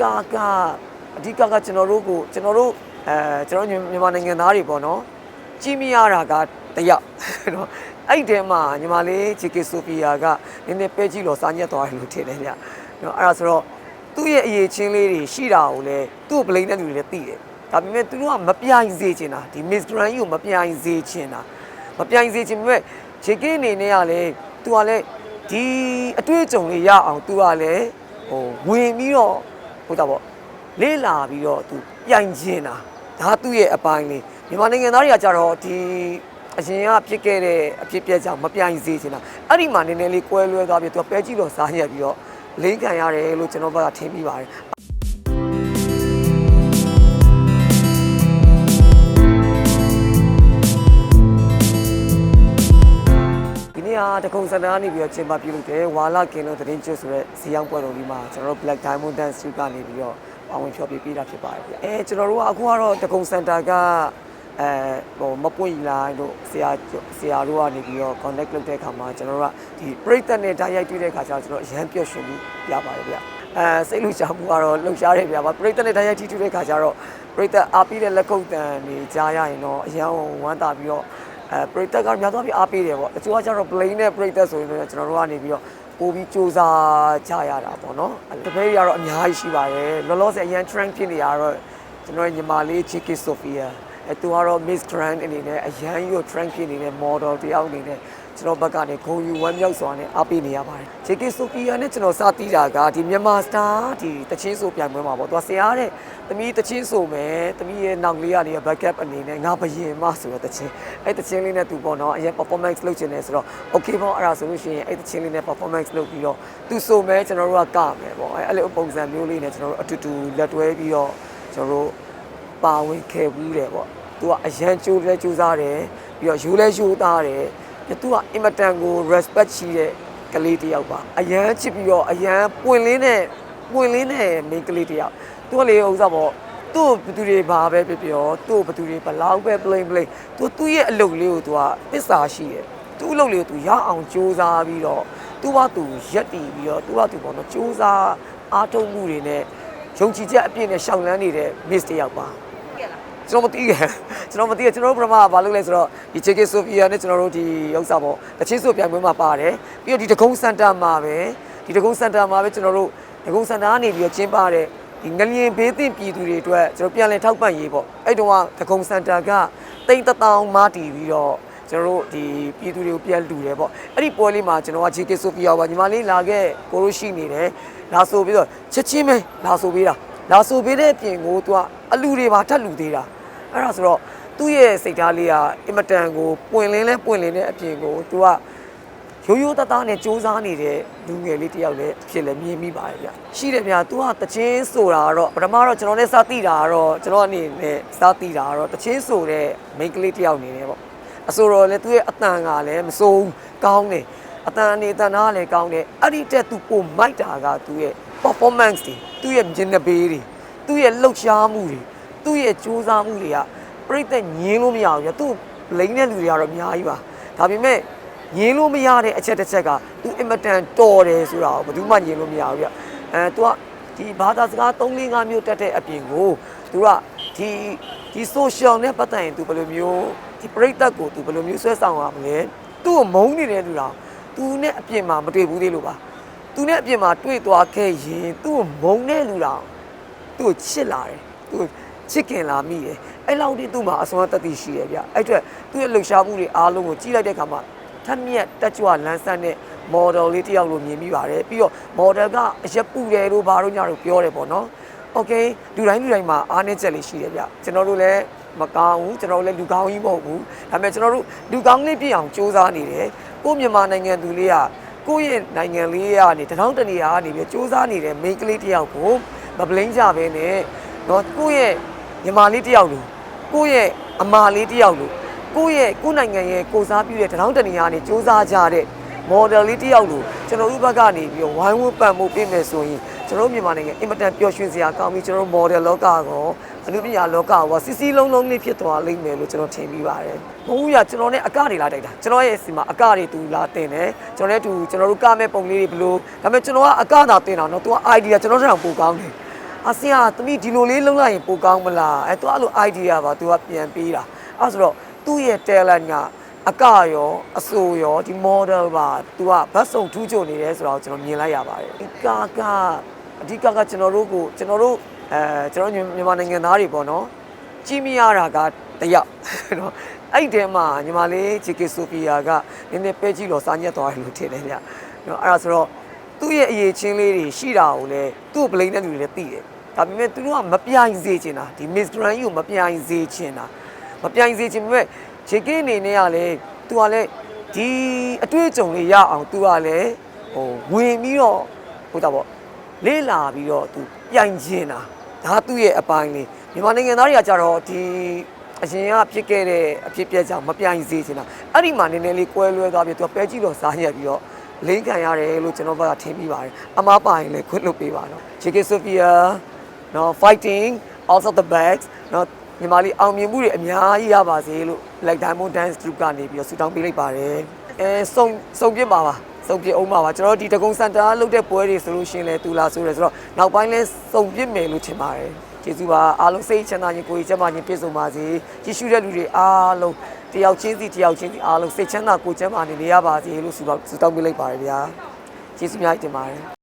ကအဓိကကကျွန်တော်တို့ကိုကျွန်တော်တို့အဲကျွန်တော်မြန်မာနိုင်ငံသားတွေပေါ့နော်ကြည့်မရတာကတယောက်နော်အဲ့ဒီတဲမှာညီမလေးချီကေဆိုဖီယာကနည်းနည်းပဲကြည့်လို့စာညက်သွားတယ်လို့ထင်တယ်ညနော်အဲ့ဒါဆိုတော့သူ့ရဲ့အရေးချင်းလေးတွေရှိတာကိုလည်းသူ့ကိုပလိန်တဲ့လူတွေလည်းသိတယ်ဒါပေမဲ့သူတို့ကမပြိုင်စေချင်တာဒီ Miss Grand ကိုမပြိုင်စေချင်တာမပြိုင်စေချင်ပေမဲ့ချီကေအနေနဲ့ကလည်းသူကလည်းဒီအတွေ့အကြုံလေးရအောင်သူကလည်းဟိုဝင်ပြီးတော့ ဟုတ်တာပေါ့လေးလာပြီးတော့သူပြိုင်ကျင်တာဒါသူ့ရဲ့အပိုင်းလေးမြန်မာနိုင်ငံသားတွေကကြတော့ဒီအရင်ကဖြစ်ခဲ့တဲ့အဖြစ်အပျက်ကြောင့်မပြိုင်စေချင်တာအဲ့ဒီမှာနည်းနည်းလေးကွဲလွဲသွားပြီးသူကပဲကြည့်တော့စားရက်ပြီးတော့လိမ့်ခံရတယ်လို့ကျွန်တော်ဘက်ကထင်ပြီးပါတယ် တကုံစန္ဒာနေပြီးတော့ကျင်းပပြုလုပ်တယ်ဝါလာကင်လို့သတင်းကျွတ်ဆိုတဲ့ဇီယောင်းပွဲတော်လေးမှာကျွန်တော်တို့ Black Diamond Dance Studio ကနေပြီးတော့ပါဝင်ဖျော်ပြပေးတာဖြစ်ပါတယ်ဗျအဲကျွန်တော်တို့ကအခုကတော့တကုံစန္ဒာကအဲဟိုမပွင့်လာတို့ဆရာဆရာတို့ကနေပြီးတော့ connect လုပ်တဲ့အခါမှာကျွန်တော်တို့ကဒီပရိသတ်နဲ့ဓာတ်ရိုက်တွေ့တဲ့အခါကျတော့ကျွန်တော်အရန်ပျော်ရွှင်မှုရပါတယ်ဗျအဲစိတ်လူရှာမှုကတော့လှုပ်ရှားတယ်ဗျပါပရိသတ်နဲ့ဓာတ်ရိုက်ထိတွေ့တဲ့အခါကျတော့ပရိသတ်အားပေးတဲ့လက်ကုပ်တန်နေကြားရရင်တော့အရန်ဝမ်းသာပြီးတော့ အဲပရိသတ်ကများသောအားဖြင့်အားပေးတယ်ပေါ့တချို့ကကျတော့ plane နဲ့ပရိသတ်ဆိုရင်လည်းကျွန်တော်တို့ကနေပြီးတော့ပို့ပြီးစူးစမ်းကြရတာပေါ့နော်တပည့်ရတော့အများကြီးရှိပါတယ်လောလောဆယ်အရန် trend ဖြစ်နေရတော့ကျွန်တော်ညီမလေး Chiki Sophia အဲသူကတော့ Miss Grand အနေနဲ့အရန်ကြီးကို trend ဖြစ်နေတဲ့ model တယောက်အနေနဲ့ ကျွန်တော်ဘက်ကနေဂုံယူဝမ်းမြောက်စွာနဲ့အားပေးနေရပါတယ် Chiki Sophia နဲ့ကျွန်တော်စတီးတာကဒီမြန်မာ star ဒီတချင်းဆိုပြိုင်ပွဲမှာပေါ့သူကဆရာတဲ့သမီးတချင်းဆိုမယ်သမီးရဲ့နောက်လေးကနေ backup အနေနဲ့ငါဘယင်မဆိုတော့တချင်းအဲ့တချင်းလေးနဲ့သူပေါ့နော်အရင် performance လုပ်ချင်တယ်ဆိုတော့ okay ပေါ့အဲ့ဒါဆိုလို့ရှိရင်အဲ့တချင်းလေးနဲ့ performance လုပ်ပြီးတော့သူဆိုမယ်ကျွန်တော်တို့ကကမယ်ပေါ့အဲ့အဲ့လိုပုံစံမျိုးလေးနဲ့ကျွန်တော်တို့အတူတူလက်တွဲပြီးတော့ကျွန်တော်တို့ပါဝင်ခဲ့ဘူးတယ်ပေါ့သူကအရန်ကြိုးလဲကြိုးစားတယ်ပြီးတော့ယူလဲယူသားတယ် သူကအင်မတန်ကို respect ရှိတဲ့ကလေးတစ်ယောက်ပါအရန်ချစ်ပြီးတော့အရန်ပွင့်လင်းတဲ့ပွင့်လင်းတဲ့မိန်းကလေးတစ်ယောက်သူကလေဥစ္စာပေါ့သူ့ဘသူတွေဘာပဲဖြစ်ပြောသူ့ဘသူတွေဘလောက်ပဲ plain plain သူသူ့ရဲ့အလုပ်လေးကိုသူကသစ္စာရှိတယ်သူ့အလုပ်လေးကိုသူရအောင်စူးစမ်းပြီးတော့သူ့ဘာသူရက်တည်ပြီးတော့သူ့ဘာသူပေါ့နော်စူးစမ်းအားထုတ်မှုတွေနဲ့ယုံကြည်ချက်အပြည့်နဲ့ရှောင်လန်းနေတဲ့ miss တယောက်ပါ ကျွန်တော်မသိခဲ့ကျွန်တော်မသိခဲ့ကျွန်တော်တို့ပထမကဘာလုပ်လဲဆိုတော့ဒီ JK Sophia နဲ့ကျွန်တော်တို့ဒီဥစ္စာပေါ့တချင်းဆိုပြိုင်ပွဲမှာပါတယ်ပြီးတော့ဒီတကုံစင်တာမှာပဲဒီတကုံစင်တာမှာပဲကျွန်တော်တို့တကုံစင်တာကနေပြီးတော့ကျင်းပတဲ့ဒီငလျင်ဘေးသင့်ပြည်သူတွေအတွက်ကျွန်တော်ပြန်လည်ထောက်ပံ့ရေးပေါ့အဲ့တုန်းကတကုံစင်တာကတိမ့်တထောင်မတီပြီးတော့ကျွန်တော်တို့ဒီပြည်သူတွေကိုပြန်လူတယ်ပေါ့အဲ့ဒီပွဲလေးမှာကျွန်တော်က JK Sophia ပါညီမလေးလာခဲ့ကိုလိုရှိနေတယ်လာဆိုပြီးတော့ချက်ချင်းပဲလာဆိုပေးတာလာဆိုပေးတဲ့အပြင်ကိုသူကအလူတွေပါထပ်လူသေးတာ အဲ့ဒါဆိုတော့သူ့ရဲ့စိတ်သားလေးကအင်မတန်ကိုပွင့်လင်းလဲပွင့်လင်းတဲ့အပြင်ကိုသူကရိုးရိုးသားသားနဲ့စူးစမ်းနေတဲ့လူငယ်လေးတစ်ယောက်လည်းဖြစ်လည်းမြင်မိပါတယ်ဗျရှိတယ်ဗျာ तू ကတချင်းဆိုတာကတော့ပထမတော့ကျွန်တော်လည်းစသိတာကတော့ကျွန်တော်အနေနဲ့စသိတာကတော့တချင်းဆိုတဲ့ main ကလေးတစ်ယောက်အနေနဲ့ပေါ့အဆိုတော့လေသူ့ရဲ့အတန်ကလည်းမစိုးဘူးကောင်းတယ်အတန်အနေအတန်သားလည်းကောင်းတယ်အဲ့ဒီတက် तू ပိုမိုက်တာကသူ့ရဲ့ performance တွေသူ့ရဲ့မျက်နှာပေးတွေသူ့ရဲ့လှုပ်ရှားမှုတွေ သူ့ရဲ့စူးစမ်းမှုတွေကပြိသက်ငင်းလို့မရဘူးပြသူ့လိမ့်တဲ့လူတွေကတော့အများကြီးပါဒါပေမဲ့ငင်းလို့မရတဲ့အချက်တစ်ချက်ကသူအင်မတန်တော်တယ်ဆိုတာကိုဘယ်သူမှငင်းလို့မရဘူးပြအဲသူကဒီဘာသာစကား3 4 5မျိုးတက်တဲ့အပြင်ကိုသူကဒီဒီ social နဲ့ပတ်သက်ရင်သူဘယ်လိုမျိုးဒီပြိသက်ကိုသူဘယ်လိုမျိုးဆွဲဆောင်ရမလဲသူ့ကိုမုန်းနေတဲ့လူတော့သူနဲ့အပြင်မှာမတွေ့ဘူးသေးလို့ပါသူနဲ့အပြင်မှာတွေ့သွားခဲ့ရင်သူ့ကိုမုန်းတဲ့လူတော့သူ့ကိုချစ်လာတယ်သူ့ ချစ်ခင်လာမိတယ်အဲ့လောက်တိသူ့မှာအစွမ်းတက်တည်ရှိတယ်ဗျအဲ့အတွက်သူ့ရဲ့လှူရှားမှုတွေအားလုံးကိုကြီးလိုက်တဲ့အခါမှာထက်မြက်တက်ကြွလန်းဆန်းတဲ့ model လေးတယောက်လိုမြင်မိပါတယ်ပြီးတော့ model ကအရက်ပူတယ်လို့ဘာလို့ညလို့ပြောတယ်ပေါ့နော် okay လူတိုင်းလူတိုင်းမှာအားနည်းချက်လေးရှိတယ်ဗျကျွန်တော်တို့လည်းမကောင်းဘူးကျွန်တော်တို့လည်းလူကောင်းကြီးမဟုတ်ဘူးဒါပေမဲ့ကျွန်တော်တို့လူကောင်းလေးပြည့်အောင်စူးစမ်းနေတယ်ကို့မြန်မာနိုင်ငံသူလေးကကိုယ့်ရဲ့နိုင်ငံလေးကနေတထောင်တနေရာကနေပြီးစူးစမ်းနေတဲ့မိန်းကလေးတယောက်ကိုမပလိမ့်ကြဘဲနဲ့တော့ကိုယ့်ရဲ့ ညီမလေးတစ်ယောက်လိုကိုယ့်ရဲ့အမလေးတစ်ယောက်လိုကိုယ့်ရဲ့ကိုယ့်နိုင်ငံရဲ့ကိုစားပြုတဲ့တထောင်တနေရာနေစူးစမ်းကြတဲ့ model လေးတစ်ယောက်လိုကျွန်တော်တို့ဘက်ကနေပြီးတော့ဝိုင်းဝန်းပံ့ပိုးပေးမယ်ဆိုရင်ကျွန်တော်တို့မြန်မာနိုင်ငံအင်မတန်ပျော်ရွှင်စရာကောင်းပြီးကျွန်တော်တို့ model လောကကောအနုပညာလောကကောစီစီလုံးလုံးလေးဖြစ်သွားလိမ့်မယ်လို့ကျွန်တော်ထင်ပြီးပါတယ်။ဘုံရကျွန်တော်နဲ့အကတွေလာတိုက်တာကျွန်တော်ရဲ့စီမှာအကတွေတူလာတင်တယ်ကျွန်တော်လည်းတူကျွန်တော်တို့ကမဲ့ပုံလေးတွေဘလို့ဒါပေမဲ့ကျွန်တော်ကအကသာတင်တာနော်။ तू က idea ကျွန်တော်ထက်ပိုကောင်းတယ်။ အဆရာသမီးဒီလိုလေးလုံးလိုက်ရင်ပိုကောင်းမလားအဲသူအဲ့လို idea ပါသူကပြန်ပေးတာအဲ့ဆိုတော့သူ့ရဲ့ talent ကအကရောအဆိုရောဒီ model ပါသူကဘတ်စုံထူးချွန်နေတယ်ဆိုတော့ကျွန်တော်မြင်လိုက်ရပါတယ်ဒီကာကအဓိကကကျွန်တော်တို့ကိုကျွန်တော်တို့အဲကျွန်တော်မြန်မာနိုင်ငံသားတွေပေါ့နော်ကြည့်မရတာကတယောက်နော်အဲ့ဒီထဲမှာညီမလေးဂျီကေဆိုဖီယာကနည်းနည်းပဲကြည့်တော့စာညက်သွားတယ်လို့ထင်တယ်ဗျနော်အဲ့ဒါဆိုတော့သူ့ရဲ့အရေးချင်းလေးတွေရှိတာကိုလည်းသူ့ကိုပလိန်တဲ့လူတွေလည်းသိတယ်။ ဒါပေမဲ့သူတို့ကမပြိုင်စေချင်တာဒီ Miss Grand ကြီးကိုမပြိုင်စေချင်တာမပြိုင်စေချင်ပေမဲ့ JK အနေနဲ့ကလည်းသူကလည်းဒီအတွေ့အကြုံလေးရအောင်သူကလည်းဟိုဝင်ပြီးတော့ဟိုတာပေါ့လေးလာပြီးတော့သူပြိုင်ချင်တာဒါသူ့ရဲ့အပိုင်းလေးမြန်မာနိုင်ငံသားတွေကကြတော့ဒီအရင်ကဖြစ်ခဲ့တဲ့အဖြစ်ပြက်ကြောင့်မပြိုင်စေချင်တာအဲ့ဒီမှာနည်းနည်းလေးကွဲလွဲသွားပြီးသူကပဲကြည့်တော့စားရပြီးတော့လိမ့်ခံရတယ်လို့ကျွန်တော်ဘက်ကထင်ပြီးပါတယ်အမားပါရင်လည်းခွင့်လွတ်ပေးပါတော့ JK Sophia နော် fighting also the bags နော်ညီမလေးအောင်မြင်မှုတွေအများကြီးရပါစေလို့ Black Diamond Dance Group ကနေပြီးတော့ဆုတောင်းပေးလိုက်ပါတယ်အဲစုံစုံပြစ်ပါပါစုံပြစ်အောင်ပါပါကျွန်တော်တို့ဒီတကုံစင်တာလုပ်တဲ့ပွဲတွေဆိုလို့ရှိရင်လည်းတူလာဆိုရယ်ဆိုတော့နောက်ပိုင်းလဲစုံပြစ်မယ်လို့ထင်ပါတယ်ကျေးဇူးပါအားလုံးစိတ်ချမ်းသာခြင်းကိုယ်ကြီးချမ်းသာခြင်းပြည့်စုံပါစေကြည့်ရှုတဲ့လူတွေအားလုံးတယောက်ချင်းစီတယောက်ချင်းစီအားလုံးစိတ်ချမ်းသာကိုယ်ချမ်းသာနေနေရပါစေလို့ဆုတောင်းဆုတောင်းပေးလိုက်ပါတယ်ဗျာကျေးဇူးများတင်ပါတယ်